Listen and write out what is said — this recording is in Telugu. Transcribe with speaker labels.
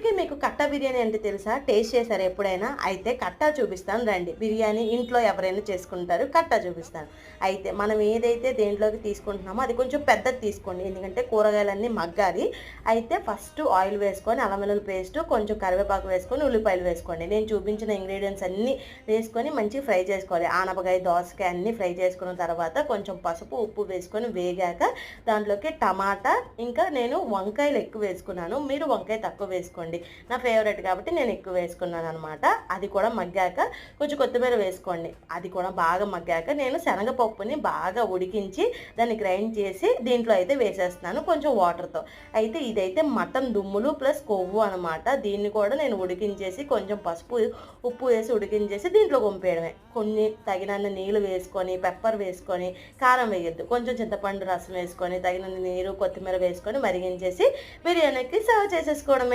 Speaker 1: ఇంతకీ మీకు కట్టా బిర్యానీ అంటే తెలుసా? టేస్ట్ చేశారు ఎప్పుడైనా? అయితే కట్టా చూపిస్తాను రండి. బిర్యానీ ఇంట్లో ఎవరైనా చేసుకుంటారు కట్టా చూపిస్తాను. అయితే మనం ఏదైతే దేంట్లోకి తీసుకుంటున్నామో అది కొంచెం పెద్దది తీసుకోండి. ఎందుకంటే కూరగాయలన్నీ మగ్గాలి. అయితే ఫస్ట్ ఆయిల్ వేసుకొని అల్లం వెల్లుల్లి పేస్ట్ కొంచెం కరివేపాకు వేసుకొని ఉల్లిపాయలు వేసుకోండి. నేను చూపించిన ఇంగ్రీడియంట్స్ అన్నీ వేసుకొని మంచిగా ఫ్రై చేసుకోవాలి. ఆనపకాయ దోసకాయ అన్నీ ఫ్రై చేసుకున్న తర్వాత కొంచెం పసుపు ఉప్పు వేసుకొని వేగాక దాంట్లోకి టమాటా ఇంకా నేను వంకాయలు ఎక్కువ వేసుకున్నాను. మీరు వంకాయ తక్కువ వేసుకోండి. నా ఫేవరెట్ కాబట్టి నేను ఎక్కువ వేసుకున్నాను అనమాట అది కూడా మగ్గాక కొంచెం కొత్తిమీర వేసుకోండి. అది కూడా బాగా మగ్గాక నేను శనగపప్పుని బాగా ఉడికించి దాన్ని గ్రైండ్ చేసి దీంట్లో అయితే వేసేస్తున్నాను కొంచెం వాటర్తో అయితే ఇదైతే మటన్ దుమ్ములు ప్లస్ కొవ్వు అనమాట దీన్ని కూడా నేను ఉడికించేసి కొంచెం పసుపు ఉప్పు వేసి ఉడికించేసి దీంట్లో పంపేయడమే కొన్ని తగినన్ని నీళ్ళు వేసుకొని పెప్పర్ వేసుకొని కారం వేయద్దు. కొంచెం చింతపండు రసం వేసుకొని తగినన్ని నీరు కొత్తిమీర వేసుకొని మరిగించేసి బిర్యానీకి సర్వ్ చేసేసుకోవడమే.